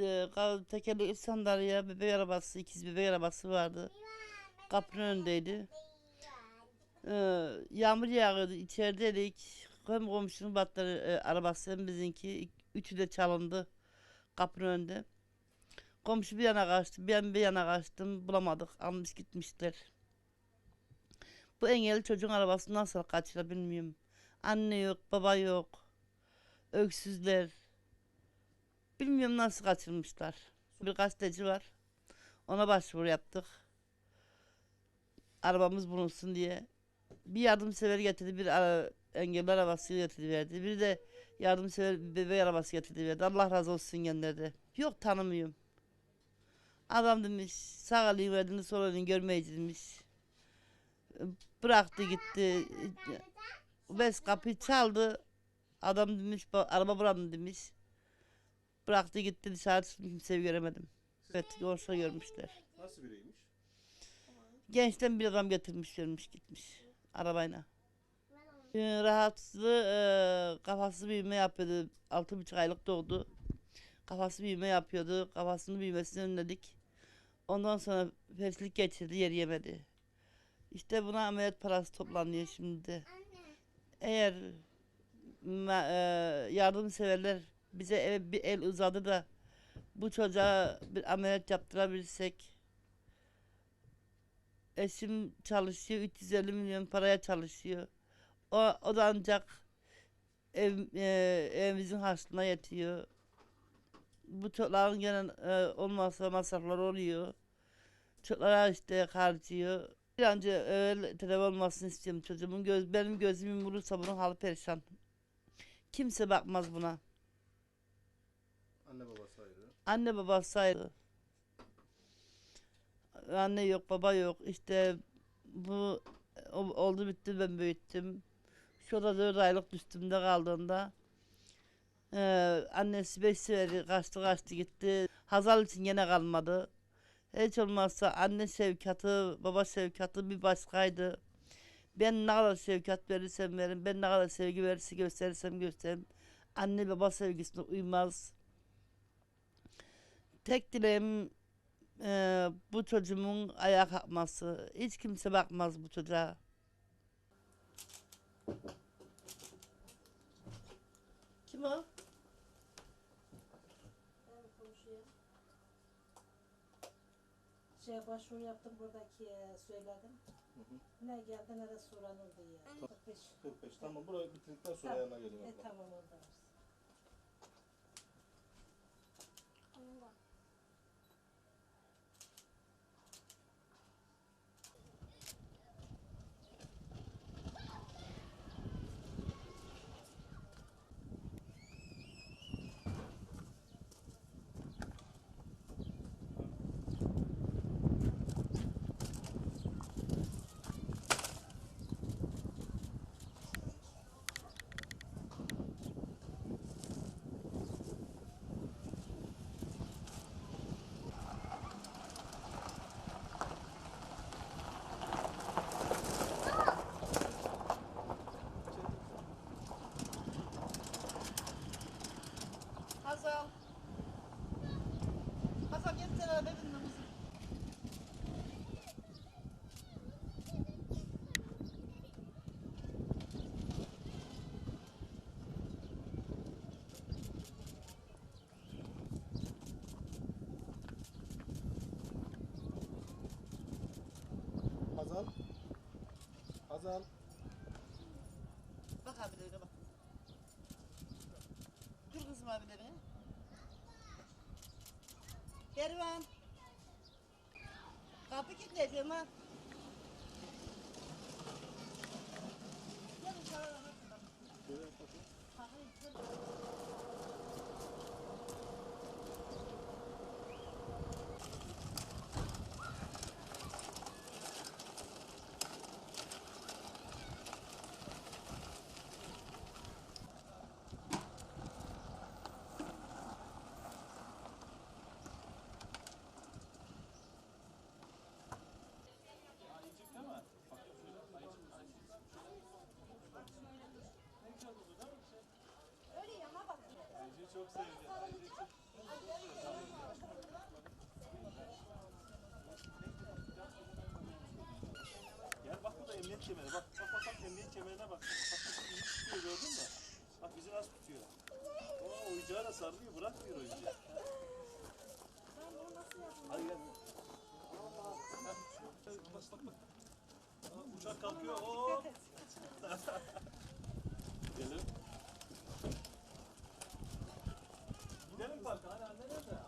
e, tekerlekli sandalye, bebek arabası, ikiz bebek arabası vardı. Kapının önündeydi. Ee, yağmur yağıyordu, içerideydik. Hem komşunun batları, e, arabası hem bizimki. Üçü de çalındı kapının önünde. Komşu bir yana kaçtı, ben bir yana kaçtım. Bulamadık, almış gitmişler. Bu engelli çocuğun arabası nasıl kaçırır bilmiyorum. Anne yok, baba yok. Öksüzler. Bilmiyorum nasıl kaçırmışlar. Bir gazeteci var. Ona başvuru yaptık. Arabamız bulunsun diye. Bir yardımsever getirdi, bir ara, engelli arabası getirdi verdi. Bir de yardımsever bebek arabası getirdi verdi. Allah razı olsun gönderdi. Yok tanımıyorum. Adam demiş sağ elini verdiğini sol elini görmeyici demiş. Bıraktı gitti. Bes kapıyı çaldı. Adam demiş "Ba- araba buranın demiş. Bıraktı gitti dışarı çıktım kimseyi göremedim. Evet olsa görmüşler. Nasıl biriymiş? Gençten bir adam getirmişlermiş gitmiş arabayla. Ee, rahatsızlığı e, kafası büyüme yapıyordu. Altı buçuk aylık doğdu. Kafası büyüme yapıyordu. Kafasının büyümesini önledik. Ondan sonra feslik geçirdi yer yemedi. İşte buna ameliyat parası toplanıyor şimdi. Eğer e, yardımseverler bize eve bir el uzadı da bu çocuğa bir ameliyat yaptırabilsek Eşim çalışıyor. 350 milyon paraya çalışıyor. O, o da ancak ev, e, evimizin harçlığına yetiyor. Bu çocukların gene e, olmazsa masraflar oluyor. Çocuklara işte harcıyor. Bir an önce öyle tedavi olmasını istiyorum çocuğumun. Göz, benim gözümün vurursa bunun halı perişan. Kimse bakmaz buna. Anne babası ayrı. Anne babası ayrı. Anne yok, baba yok. İşte bu oldu bitti ben büyüttüm. Şu da 4 aylık üstümde kaldığında eee, annesi beş seferi kaçtı kaçtı gitti. Hazal için gene kalmadı. Hiç olmazsa anne sevkatı, baba sevkatı bir başkaydı. Ben ne kadar sevkat verirsem verin, ben ne kadar sevgi verirse gösterirsem gösteririm. Anne baba sevgisine uymaz. Tek dileğim eee, bu çocuğumun ayağa kalkması. Hiç kimse bakmaz bu çocuğa. Kim o? Şey başvuru yaptım buradaki e, söyledim. Ne geldi ne de soranır diye. 45. 45. Tamam burayı bitirdikten sonra Tamam. yanına gelin E abla. tamam orada. Hazal. Bak abilerine bak. Dur kızım abilerine. Kervan. Kapı kilitleyeceğim ha. Gel dışarı. Hayır, çok sevdi. Gel bak bu da emniyet kemeri. Bak bak bak, bak emniyet kemerine bak. Bak bak bizi tutuyor gördün mü? Bak bizi nasıl tutuyor. Aa oyuncağı da sarılıyor bırakmıyor oyuncağı. Ben bunu nasıl yapayım? Hadi gel. Bak bak bak. Aa, uçak kalkıyor. Oo. Gelelim. Bak hala nerede?